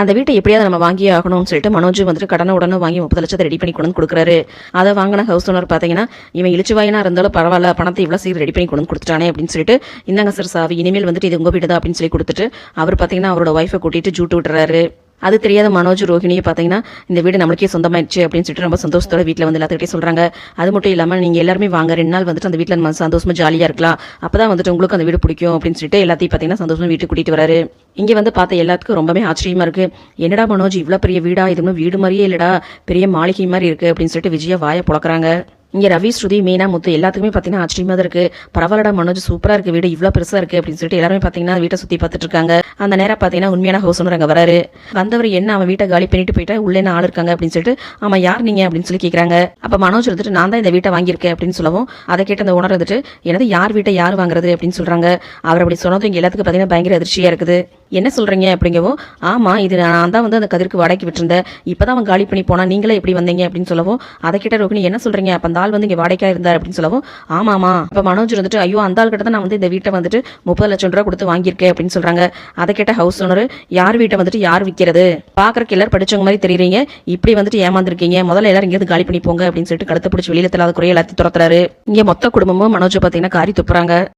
அந்த வீட்டை எப்படியாவது நம்ம வாங்கியே ஆகணும்னு சொல்லிட்டு மனோஜ் வந்துட்டு கடனை உடனே வாங்கி முப்பது லட்சத்தை ரெடி பண்ணி கொண்டு வந்து கொடுக்குறாரு. அதை வாங்கின ஹவுஸ் ஓனர் பார்த்தீங்கன்னா இவன் இழிச்சுவாயினா இருந்தாலும் பரவாயில்ல பணத்தை இவ்வளோ சீக்கிரம் ரெடி பண்ணி கொண்டு வந்து கொடுத்துட்டானே அப்படின்னு சொல்லிட்டு இந்தாங்க சார் சாவி இனிமேல் வந்துட்டு இது உங்கள் வீடு தான் அப்படின்னு சொல்லி கொடுத்துட்டு அவர் பார்த்தீங்கன்னா அவரோட ஒய்ஃபை கூட்டிட்டு ஜூட்டு விட்டுறாரு. அது தெரியாத மனோஜ் ரோஹிணியை பார்த்தீங்கன்னா இந்த வீடு நம்மளுக்கே சொந்தமாயிடுச்சு அப்படின்னு சொல்லிட்டு ரொம்ப சந்தோஷத்தோட வீட்டில் வந்து எல்லாத்துக்கிட்டே சொல்கிறாங்க அது மட்டும் இல்லாமல் நீங்கள் எல்லாருமே வாங்க. ரெண்டு நாள் வந்துட்டு அந்த வீட்டில் நம்ம சந்தோஷமாக ஜாலியாக இருக்கலாம். அப்போ தான் வந்துட்டு உங்களுக்கு அந்த வீடு பிடிக்கும் அப்படின்னு சொல்லிட்டு எல்லாத்தையும் பார்த்தீங்கன்னா சந்தோஷமாக வீட்டுக்கு கூட்டிகிட்டு வராரு. இங்கே வந்து பார்த்த எல்லாத்துக்கும் ரொம்பவே ஆச்சரியமாக இருக்குது என்னடா மனோஜ் இவ்வளோ பெரிய வீடா? இதுன்னு வீடு மாதிரியே இல்லைடா. பெரிய மாளிகை மாதிரி இருக்குது அப்படின்னு சொல்லிட்டு விஜயா வாயை புழக்கிறாங்க இங்கே ரவி ஸ்ருதி மீனா முத்து எல்லாத்துக்குமே பார்த்தீங்கன்னா ஆச்சரியமாக தான் இருக்குது பரவாயில்லடா மனோஜ் சூப்பராக இருக்குது வீடு இவ்வளோ பெருசாக இருக்குது அப்படின்னு சொல்லிட்டு எல்லாருமே பார்த்தீங்கன்னா வீட்டை சுற்றி பார்த்துட்டு இருக்காங்க. அந்த நேரம் பார்த்தீங்கன்னா உண்மையான ஹவுஸ் அங்கே வராரு. வந்தவர் என்ன அவன் வீட்டை காலி பண்ணிட்டு போயிட்டா உள்ளே என்ன ஆள் இருக்காங்க அப்படின்னு சொல்லிட்டு ஆமாம் யார் நீங்கள் அப்படின்னு சொல்லி கேட்குறாங்க அப்போ மனோஜ் வந்துட்டு நான் தான் இந்த வீட்டை வாங்கியிருக்கேன் அப்படின்னு சொல்லவும் அதை கேட்ட அந்த ஓனர் வந்துட்டு எனது யார் வீட்டை யார் வாங்குறது அப்படின்னு சொல்கிறாங்க அவர் அப்படி சொன்னதும் இங்கே எல்லாத்துக்கும் பார்த்தீங்கன்னா பயங்கர அதிர்ச்சியாக இருக்குது. என்ன சொல்கிறீங்க அப்படிங்கவும் ஆமாம் இது நான் தான் வந்து அந்த கதிர்க்கு வாடகைக்கு விட்டுருந்தேன். இப்போ தான் அவன் காலி பண்ணி போனால் நீங்களே எப்படி வந்தீங்க அப்படின்னு சொல்லவும் அதை கேட்ட ரோகிணி என்ன சொல்கிறீங்க அப்போ அந்த அந்த ஆள் வந்து இங்கே வாடகையாக இருந்தார் அப்படின்னு சொல்லவும் ஆமாமா இப்போ மனோஜ் வந்துட்டு ஐயோ அந்த ஆள் கிட்ட தான் நான் வந்து இந்த வீட்டை வந்துட்டு முப்பது லட்சம் ரூபா கொடுத்து வாங்கியிருக்கேன் அப்படின்னு சொல்கிறாங்க அதை கேட்ட ஹவுஸ் ஓனர் யார் வீட்டை வந்துட்டு யார் விற்கிறது பாக்குறக்கு எல்லாரும் படிச்சவங்க மாதிரி தெரியுறீங்க. இப்படி வந்துட்டு ஏமாந்துருக்கீங்க. முதல்ல எல்லாரும் இங்கேருந்து காலி பண்ணி போங்க அப்படின்னு சொல்லிட்டு கடத்த பிடிச்சி வெளியில் தள்ளாத குறைய எல்லாத்தையும் துரத்துறாரு. இங்கே மொத்த குடும்பமும் மனோஜ் பார்த்தீங்கன்னா காரி துப்புறாங்க.